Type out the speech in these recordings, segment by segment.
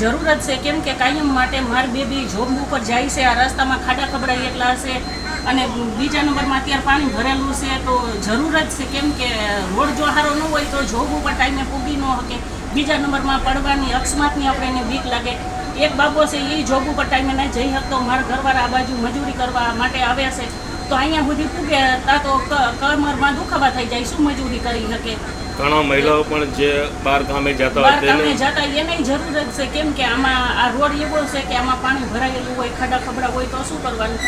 જરૂર જ છે. કેમ કે કાયમ માટે મારી બેબી જોબ ઉપર જાય છે. આ રસ્તામાં ખાડા ખબડાઈ એટલા હશે અને બીજા નંબરમાં અત્યારે પાણી ભરેલું છે. તો જરૂર જ છે કેમ કે રોડ જો સારો ન હોય તો જોબ ઉપર ટાઈમે પૂગી ન શકે. બીજા નંબરમાં પડવાની અકસ્માતની આપણે એને બીક લાગે. એક બાબો છે એ જોબ ઉપર ટાઈમે નહીં જઈ શકતો. મારા ઘરવાળા આ બાજુ મજૂરી કરવા માટે આવે છે. તો અહીંયા સુધી પૂગે તા તો કમરમાં દુખાવા થઈ જાય શું મજૂરી કરી શકે? ઘણા મહિલાઓ પણ જે બહાર ગામે જતા હોય તેને જતા એને જરૂર જ છે. કેમ કે આમાં આ રોડ એવો છે કે આમાં પાણી ભરાયેલું હોય ખાડા ખબડા હોય તો શું કરવાનું?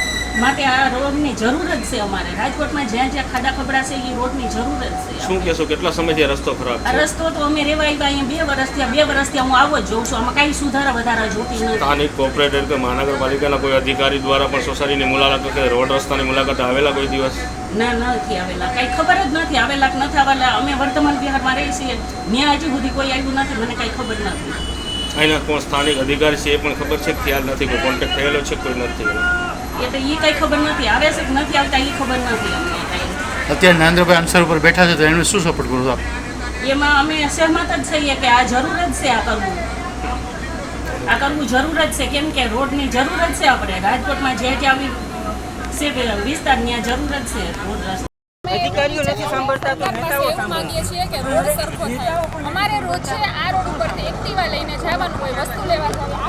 માટે આ રોડની જરૂર જ છે અમારે. રાજકોટમાં જ્યાં જ્યાં ખાડા ખબડા છે એ રોડની જરૂર જ છે શું કહેશો કેટલા સમયથી રસ્તો ખરાબ આ છે? રસ્તો તો અમે રેવા આવ્યા અહીંયા બે વર્ષથી બે વર્ષથી હું આવો જ જોઉં છું. આમાં કાંઈ સુધારા વધારા જોતી નથી. સ્થાનિક કોર્પોરેટર કે મહાનગરપાલિકાના કોઈ અધિકારી દ્વારા પણ સોસાયટીની મુલાકાત કે રોડ રસ્તાની મુલાકાત આવેલા કોઈ દિવસ? ના નથી આવેલા. કાંઈ ખબર જ નથી આવેલા કે નથી આવેલા. અમે વર્તમાન બિહારમાં રહીએ છીએ. ત્યાં હજી સુધી કોઈ આવ્યું નથી મને કાંઈ ખબર નથી. અહીંના કોણ સ્થાનિક અધિકારી છે એ પણ ખબર છે? કે ખ્યાલ નથી કોઈ કોન્ટેક્ટ થયેલો છે કોઈ નથી થયેલો? એ તો એ કંઈ ખબર નથી. આવે છે કે નથી આવતા એ ખબર નથી અમને અત્યારે નરેન્દ્રભાઈ અનસર ઉપર બેઠા છે તો એમને શું સપોર્ટ કરો છો આપ? એમાં અમે સહેમત જ છીએ કે આ જરૂર જ છે આ કરવું. આ કરવું જરૂર જ છે. કેમ કે રોડની જરૂર જ છે આપણે. રાજકોટમાં જે જે આવી છે વિસ્તાર ત્યાં જરૂર જ છે રોડ રસ્તા. અધિકારીઓ નથી સાંભળતા તો નેતાઓ સાંભળે. માંગીએ છીએ કે રોડ સરખો થાય. અમારે રોજે આ રોડ ઉપર એક્ટિવા લઈને જવાનું હોય વસ્તુ લેવા જવાનું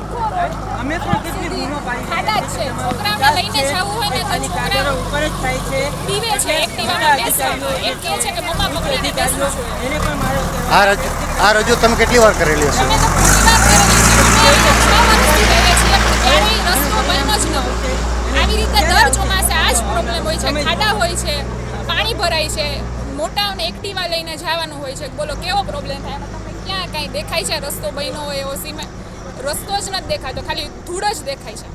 અમે પણ કેટલી બૂમો પાડી ખાડા છે. છોકરાઓને લઈને જવું હોય ને તો છોકરાઓ ઉપર જ થાય છે. પીવે છે એક્ટિવામાં બેસવાનું એક કહે છે કે મમ્મા પકડીને બેસવું છે. એને પણ મારો આ રજૂ આ રજૂ તમે કેટલી વાર કરેલી હશે? આવી રીતે દર ચોમાસે આ જ પ્રોબ્લેમ હોય છે. ખાડા હોય છે પાણી ભરાય છે. મોટાઓને એક્ટિવા લઈને જવાનું હોય છે. બોલો કેવો પ્રોબ્લેમ થાય? ક્યાં કાંઈ દેખાય છે રસ્તો બન્યો હોય એવો સિમેન્ટ? રસ્તો જ નથી દેખાતો ખાલી ધૂળ જ દેખાય છે.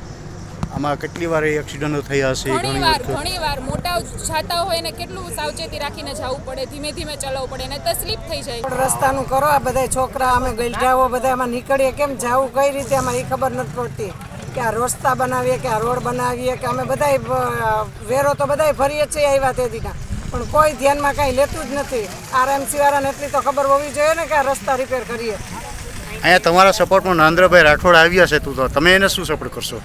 આમાં કેટલી વાર એક્સિડન્ટો થયા હશે ઘણી વાર ઘણી વાર મોટા જાતા હોય ને કેટલું સાવચેતી રાખીને જવું પડે ધીમે ધીમે ચલાવવું પડે ને તો સ્લીપ થઈ જાય. પણ રસ્તાનું કરો આ બધા છોકરા અમે ગલઢાઓ બધા એમાં નીકળીએ. કેમ જાવું કઈ રીતે અમારે એ ખબર નથી પડતી. કે આ રસ્તા બનાવીએ કે આ રોડ બનાવીએ કે અમે બધાય વેરો તો બધાય ભરીએ છીએ આવ્યા તે દીના. પણ કોઈ ધ્યાનમાં કાંઈ લેતું જ નથી. આરએમસી વાળાને એટલી તો ખબર હોવી જોઈએ ને કે આ રસ્તા રિપેર કરીએ. અહીંયા તમારા સપોર્ટમાં નરેન્દ્રભાઈ રાઠોડ આવ્યા છે તું તો. તમે એને શું સપોર્ટ કરશો?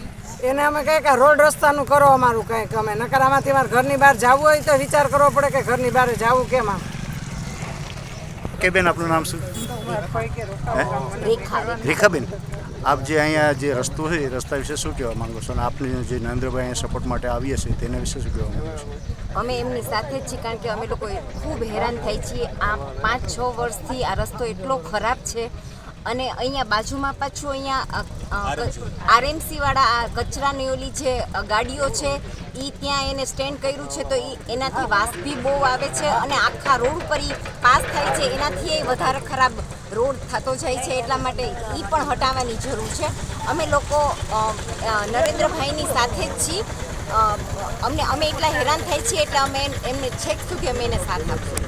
એને અમે કહે કે રોડ રસ્તાનું કરો અમારું કંઈક અમે. નકર આમાંથી મારે ઘરની બહાર જવું હોય તો વિચાર કરવો પડે કે ઘરની બહાર જવું કેમ આમ. કે બેન આપનું નામ શું? રેખાબેન. આપ જે અહીંયા જે રસ્તો છે એ રસ્તા વિશે શું કહેવા માંગો છો? અને આપને જે નરેન્દ્રભાઈ અહીંયા સપોર્ટ માટે આવીએ છે તેના વિશે શું કહેવા માંગો છો? અમે એમની સાથે જ છીએ કારણ કે અમે લોકો ખૂબ હેરાન થાય છીએ. આ પાંચ છ વર્ષથી આ રસ્તો એટલો ખરાબ છે અને અહીંયા બાજુમાં પાછું અહીંયા આરએમસી વાળા આ કચરાની ઓલી જે ગાડીઓ છે એ ત્યાં એને સ્ટેન્ડ કર્યું છે તો એ એનાથી વાસ બી બહુ આવે છે અને આખા રોડ પર એ પાસ થાય છે એનાથી એ વધારે ખરાબ રોડ થતો જાય છે એટલા માટે એ પણ હટાવવાની જરૂર છે. અમે લોકો નરેન્દ્રભાઈની સાથે જ છીએ. અમને અમે એટલા હેરાન થાય છીએ એટલે અમે એમને છેક સુધી અમે એને સાથ આપશું.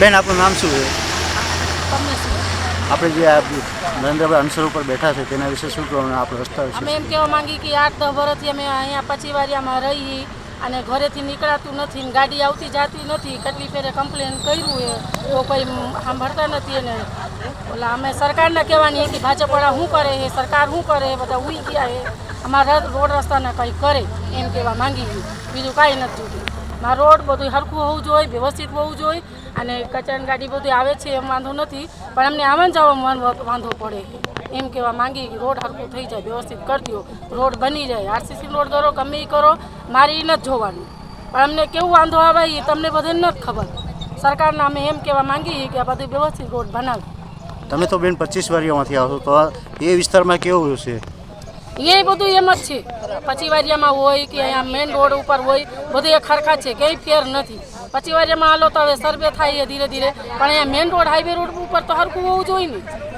બેન આપનું નામ શું છે? આપણે જે આ નરેન્દ્રભાઈ અનસર ઉપર બેઠા છે, તેના વિશે શું કહેવાનું આપણે રસ્તા અમે એમ કહેવા માંગી કે આઠ દસ વર્ષથી અમે અહીંયા પચીવારિયામાં રહી અને ઘરેથી નીકળાતું નથી ને ગાડી આવતી જાતી નથી, કેટલી ફેરે કમ્પ્લેન કર્યું એ તો કોઈ સાંભળતા નથી એને. ઓલા અમે સરકારને કહેવાની કે ભાજપવાળા શું કરે એ સરકાર શું કરે બધા ઉઈ ગયા એ અમારા રોડ રસ્તાને કંઈ કરે, એમ કહેવા માંગી ગયું બીજું કાંઈ નથી. જોતું મારા રોડ બધું સરખું હોવું જોઈએ, વ્યવસ્થિત હોવું જોઈએ. અને કચરાની ગાડી બધી આવે છે એમ વાંધો નથી, પણ અમને આવન જવામાં વાંધો પડે. એમ કહેવા માંગી કે રોડ સરખું થઈ જાય, વ્યવસ્થિત કરી દો. રોડ બની જાય. આરસીસી રોડ કરો ગમે એ કરો. મારી નથી જોવાનું. પણ અમને કેવું વાંધો આવે એ તમને બધાને નથી ખબર. સરકારને અમે એમ કહેવા માંગીએ કે આ બધું વ્યવસ્થિત રોડ બનાવે. તમે તો બેન પચીસ વારિયામાંથી આવો તો એ વિસ્તારમાં કેવું છે? એ બધું એમ જ છે. પચીવારિયામાં હોય કે અહીંયા મેઇન રોડ ઉપર હોય, બધું એ ખરખા છે ક્યાંય ફેર નથી. પચીવારિયામાં હાલો તો હવે સર્વે થાય છે ધીરે ધીરે. પણ અહીંયા મેઇન રોડ હાઈવે રોડ ઉપર તો હરખું હોવું જોઈએ ને.